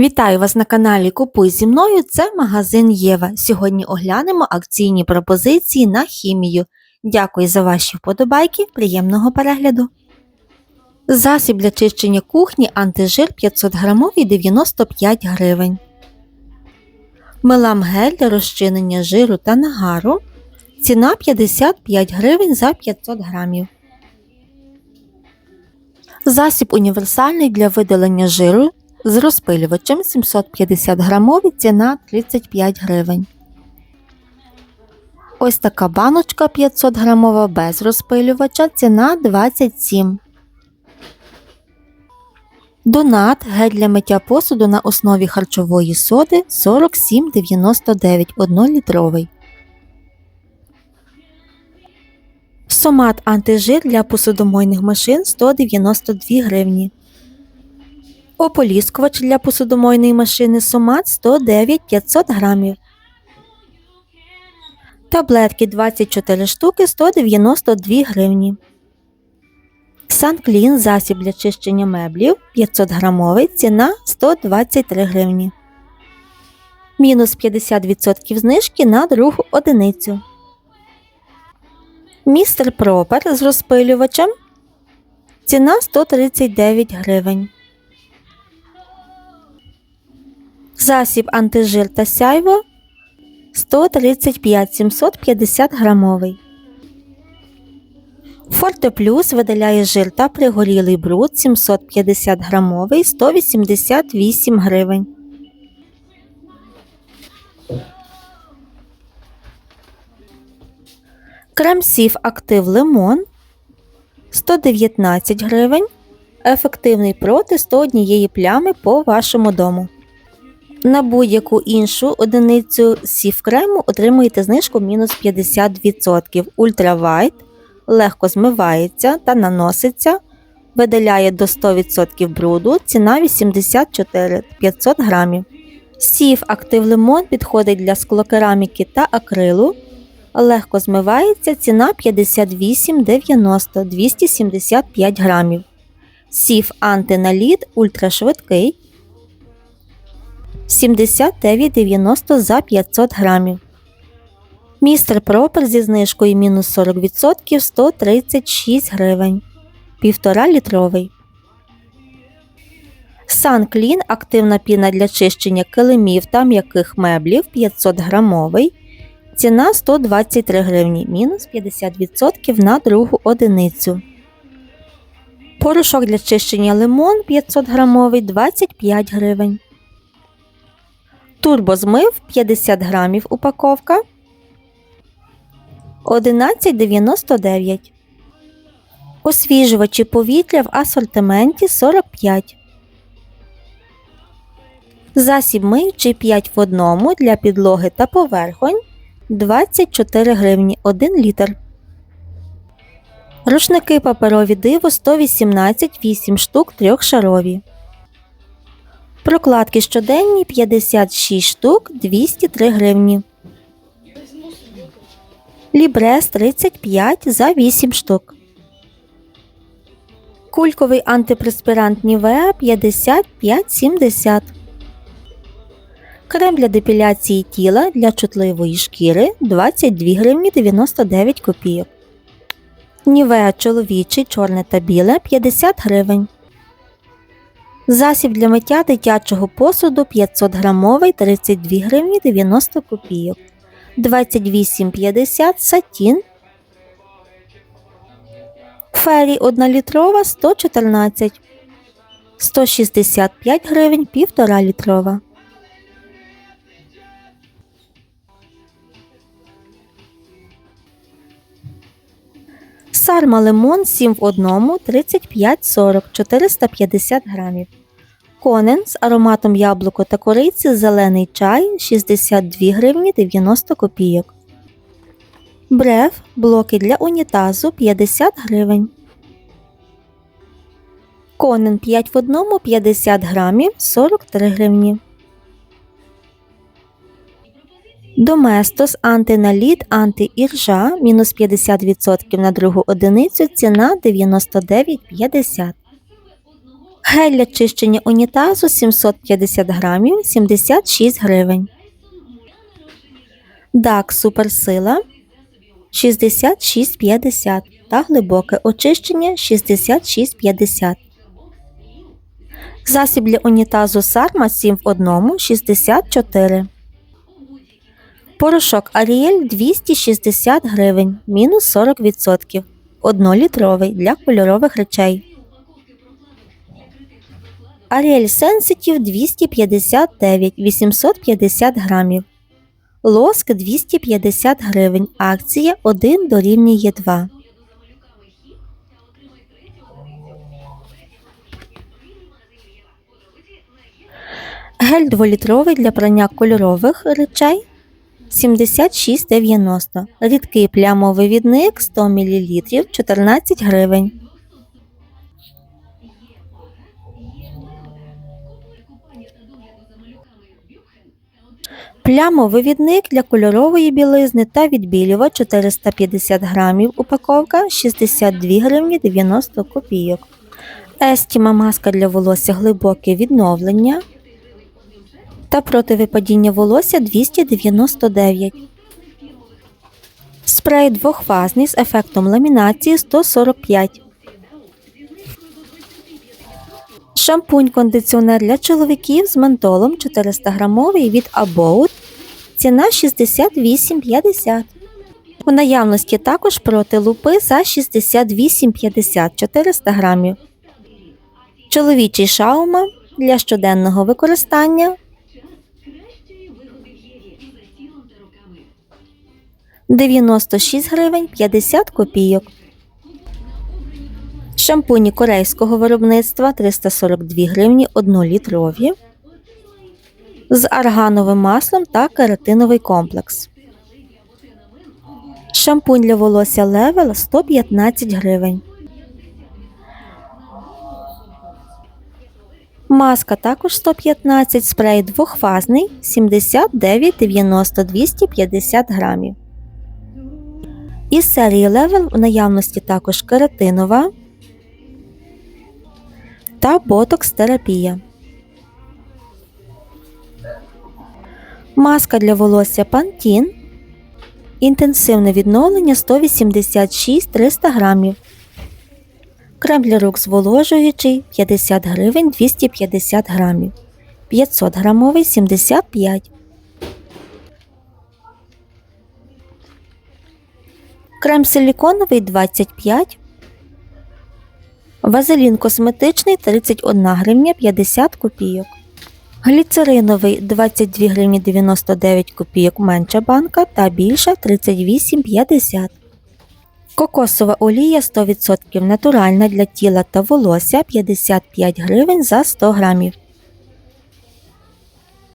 Вітаю вас на каналі Купуй зі мною. Це магазин Єва. Сьогодні оглянемо акційні пропозиції на хімію. Дякую за ваші вподобайки. Приємного перегляду. Засіб для чищення кухні антижир 500 грамовий 95 гривень. Мелам гель для розчинення жиру та нагару. Ціна 55 гривень за 500 грамів. Засіб універсальний для видалення жиру з розпилювачем 750 грамові ціна 35 гривень. Ось така баночка 500 грамова без розпилювача ціна 27. Донат гель для миття посуду на основі харчової соди 47,99 1-літровий. Сомат антижир для посудомойних машин 192 гривні. Ополіскувач для посудомойної машини Сомат 109 500 грамів. Таблетки 24 штуки 192 гривні. Санклін засіб для чищення меблів 500 грамовий ціна 123 гривні. Мінус 50% знижки на другу одиницю. Містер Пропер з розпилювачем ціна 139 гривень. Засіб антижир та сяйво 135 750 грамовий. Форте Плюс видаляє жир та пригорілий бруд 750 грамовий 188 гривень. Крем-сів актив лимон 119 гривень. Ефективний проти 101 плями по вашому дому. На будь-яку іншу одиницю сів крему отримуєте знижку мінус 50%. Ультравайт легко змивається та наноситься, видаляє до 100% бруду, ціна 84 500 грамів. Сів актив лимон підходить для склокераміки та акрилу. Легко змивається, ціна 58,90 275 грамів. Сів антиналіт ультрашвидкий 79,90 за 500 грамів. Містер Пропер зі знижкою мінус 40% 136 гривень. 1,5 літровий. Санклін активна піна для чищення килимів та м'яких меблів 500 грамовий. Ціна 123 гривні, мінус 50% на другу одиницю. Порошок для чищення лимон 500 грамовий 25 гривень. Турбозмив 50 грамів упаковка 11,99. Освіжувачі повітря в асортименті 45. Засіб миючий 5 в 1 для підлоги та поверхонь 24 гривні 1 літр. Рушники паперові диво 118 8 штук трьохшарові. Прокладки щоденні 56 штук 203 гривні. Лібрес 35 за 8 штук. Кульковий антипреспірант Нівеа 55,70. Крем для депіляції тіла для чутливої шкіри 22 гривні 99 копійок. Нівеа чоловічий чорне та біле 50 гривень. Засіб для миття дитячого посуду 500 грамовий 32 гривні 90 копійок. 28,50 сатін. Фері 1 літрова 114. 165 гривень 1,5 літрова. Сарма лимон 7 в 1 35,40 450 грамів. Конен з ароматом яблуко та кориці зелений чай 62 гривні 90 копійок. Бреф блоки для унітазу 50 гривень. Конен 5 в 1 50 грамів 43 гривні. Доместос антиналіт антиіржа мінус 50% на другу одиницю ціна 99,50. Гель для чищення унітазу 750 грамів 76 гривень. Дак Суперсила 66,50 та глибоке очищення 66,50. Засіб для унітазу Сарма 7 в 1 64. Порошок Аріель 260 гривень, мінус 40%. 1-літровий для кольорових речей. Ariel Sensitive 259 850 грамів. Лоск 250 гривень. Акція 1 дорівнює 2. Гель 2-літровий для прання кольорових речей 76,90. Рідкий плямовий відник 100 мл 14 гривень. Плямовий для кольорової білизни та відбілювач 450 грамів упаковка 62 гривні 90 копійок. Естіма маска для волосся глибоке відновлення та проти випадіння волосся 299. Спрей двохфазний з ефектом ламінації 145. Шампунь-кондиціонер для чоловіків з ментолом 400 грамовий від About. Ціна 68,50. У наявності також проти лупи за 68,50 400 грамів. Чоловічий шаума для щоденного використання 96 гривень 50 копійок. Шампуні корейського виробництва 342 гривні 1-літрові з аргановим маслом та кератиновий комплекс. Шампунь для волосся Level 115 гривень. Маска також 115, спрей двохфазний 79 90 250 грамів. Із серії Level у наявності також кератинова та ботокс терапія. Маска для волосся Pantene. Інтенсивне відновлення 186 300 грамів. Крем для рук зволожуючий 50 гривень 250 грамів. 500 грамовий 75. Крем силіконовий 25. Вазелін косметичний 31 гривня 50 копійок. Гліцериновий 22 гривні 99 копійок менша банка та більша 38,50. Кокосова олія 100% натуральна для тіла та волосся 55 гривень за 100 грамів.